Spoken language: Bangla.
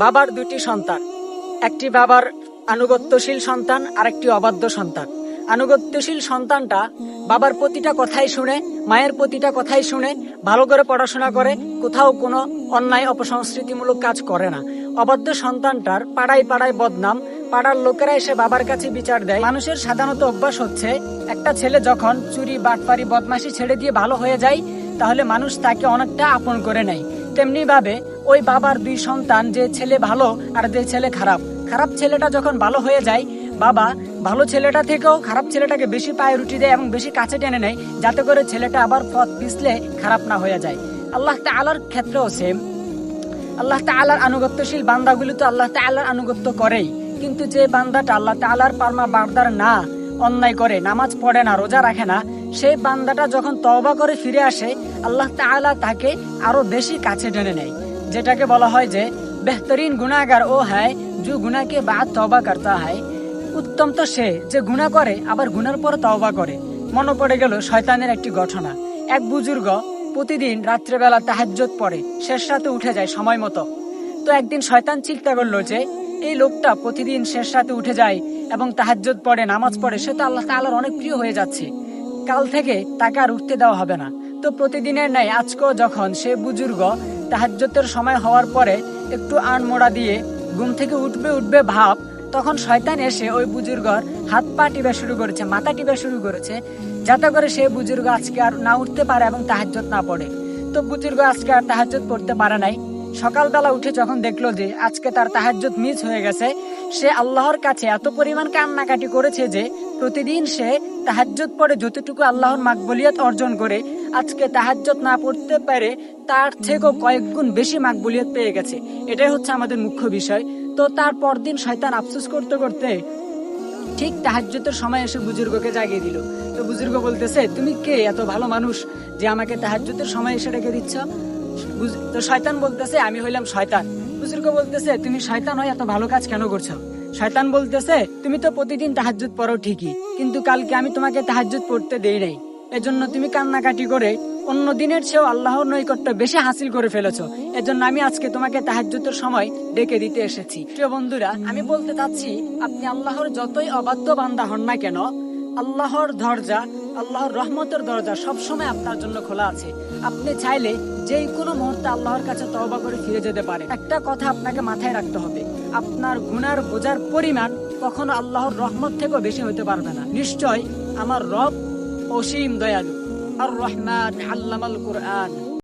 বাবার দুটি সন্তান, একটি বাবার আনুগত্যশীল সন্তান আর একটি অবাধ্য সন্তান। আনুগত্যশীল সন্তানটা বাবার প্রতিটা কথাই শুনে, মায়ের প্রতিটা কথাই শুনে, ভালো করে পড়াশোনা করে, কোথাও কোনো অন্যায় অপসংস্কৃতিমূলক কাজ করে না। অবাধ্য সন্তানটার পাড়ায় পাড়ায় বদনাম, পাড়ার লোকেরা এসে বাবার কাছে বিচার দেয়। মানুষের সাধারণত অভ্যাস হচ্ছে, একটা ছেলে যখন চুরি, বাটপারি, বদমাশি ছেড়ে দিয়ে ভালো হয়ে যায়, তাহলে মানুষ তাকে অনেকটা আপন করে নেয়। তেমনি ভাবে ওই বাবার দুই সন্তান, যে ছেলে ভালো আর যে ছেলে খারাপ। খারাপ ছেলেটা যখন ভালো হয়ে যায়, বাবা ভালো ছেলেটা থেকেও খারাপ ছেলেটাকে বেশি পায়ে রুটি দেয় এবং বেশি কাছে টেনে নেয়, যাতে করে ছেলেটা আবার পথ পিছলে খারাপ না হয়ে যায়। আল্লাহ তালার ক্ষেত্রেও সেম আল্লাহ তালার আনুগত্যশীল বান্দাগুলি তো আল্লাহ তালার আনুগত্য করেই। কিন্তু যে বান্দাটা আল্লাহ তালার পারমা বারদার না, অন্যায় করে, নামাজ পড়ে না, রোজা রাখে না, সেই বান্দাটা যখন তওবা করে ফিরে আসে, আল্লাহ তাআলা তাকে আরও বেশি কাছে টেনে নেয়। যেটাকে বলা হয় যে বেহতরিন গুনাহগার ও হ্যায় যে গুনাহকে বাদ তওবা করতা হয়। উত্তম তো সে যে গুনাহ করে, আবার গুনার পর তওবা করে। মনে পড়ে গেল শয়তানের একটি ঘটনা। এক বুজুর্গ প্রতিদিন রাত্রেবেলা তাহাজ্জত পড়ে, শেষ রাতে উঠে যায় সময় মতো। তো একদিন শয়তান চিন্তা করল যে, এই লোকটা প্রতিদিন শেষ রাতে উঠে যায় এবং তাহাজ্জত পড়ে, নামাজ পড়ে, সে তো আল্লাহ তাআলার অনেক প্রিয় হয়ে যাচ্ছে। কাল থেকে তাকে আর উঠতে দেওয়া হবে না। তো প্রতিদিনের ন্যায় আজকেও যখন সে বুজুর্গ তাহাজ্জতের সময় হওয়ার পরে একটু আনমোড়া দিয়ে ঘুম থেকে উঠবে উঠবে ভাব, তখন শয়তান এসে ওই বুজুর্গর হাত পা টিপা শুরু করেছে, মাথা টিপা শুরু করেছে, যাতে করে সে বুজুর্গ আজকে আর না উঠতে পারে এবং তাহাজ্জত না পড়ে। তো বুজুর্গ আজকে আর তাহাজ্জত পড়তে পারে নাই। সকালবেলা উঠে যখন দেখল যে আজকে তার তাহাজ্জত মিস হয়ে গেছে, সে আল্লাহর কাছে এত পরিমাণ কান্নাকাটি করেছে যে প্রতিদিন সে তাহাজ্জত পড়ে যতটুকু আল্লাহর মাকবলিয়ত অর্জন করে আজকে তাহাজ্জত না পড়তে পারে, তার থেকেও কয়েক গুণ বেশি মাকবুলিয়ত পেয়ে গেছে। এটাই হচ্ছে আমাদের মুখ্য বিষয়। তো তার পরদিন শয়তান আফসোস করতে করতে ঠিক তাহাজ্জতের সময় এসে বুজুর্গকে জাগিয়ে দিল। তো বুজুর্গ বলতেছে, তুমি কে? এত ভালো মানুষ যে আমাকে তাহাজ্জতের সময় এসে রেখে দিচ্ছ? তো শয়তান বলতেছে, আমি হইলাম শয়তান। বুজুর্গ বলতেছে, তুমি শয়তান হয়ে এত ভালো কাজ কেন করছ? শয়তান বলতেছে, তুমি তো প্রতিদিন তাহাজ্জুদ পড়ো ঠিকই, কিন্তু কালকে আমি তোমাকে তাহাজ্জুদ পড়তে দেই নাই। এজন্য তুমি কান্নাকাটি করে অন্য দিনের চেয়েও আল্লাহর নৈকট্য বেশি হাসিল করে ফেলেছো। এজন্য আমি আজকে তোমাকে তাহাজ্জুদের সময় ডেকে দিতে এসেছি। প্রিয় বন্ধুরা, আমি বলতে চাচ্ছি, আপনি আল্লাহর যতই অবাধ্য বান্দা হন না কেন আল্লাহর দরজা, আল্লাহর রহমতের দরজা সবসময় আপনার জন্য খোলা আছে। আপনি চাইলে যে কোনো মুহূর্তে আল্লাহর কাছে তওবা করে ফিরে যেতে পারে একটা কথা আপনাকে মাথায় রাখতে হবে, আপনার গুনার বোঝার পরিমাণ কখনো আল্লাহর রহমত থেকেও বেশি হতে পারবে না। নিশ্চয় আমার রব অসীম দয়ালু। আর রহমান আল্লামাল কোরআন।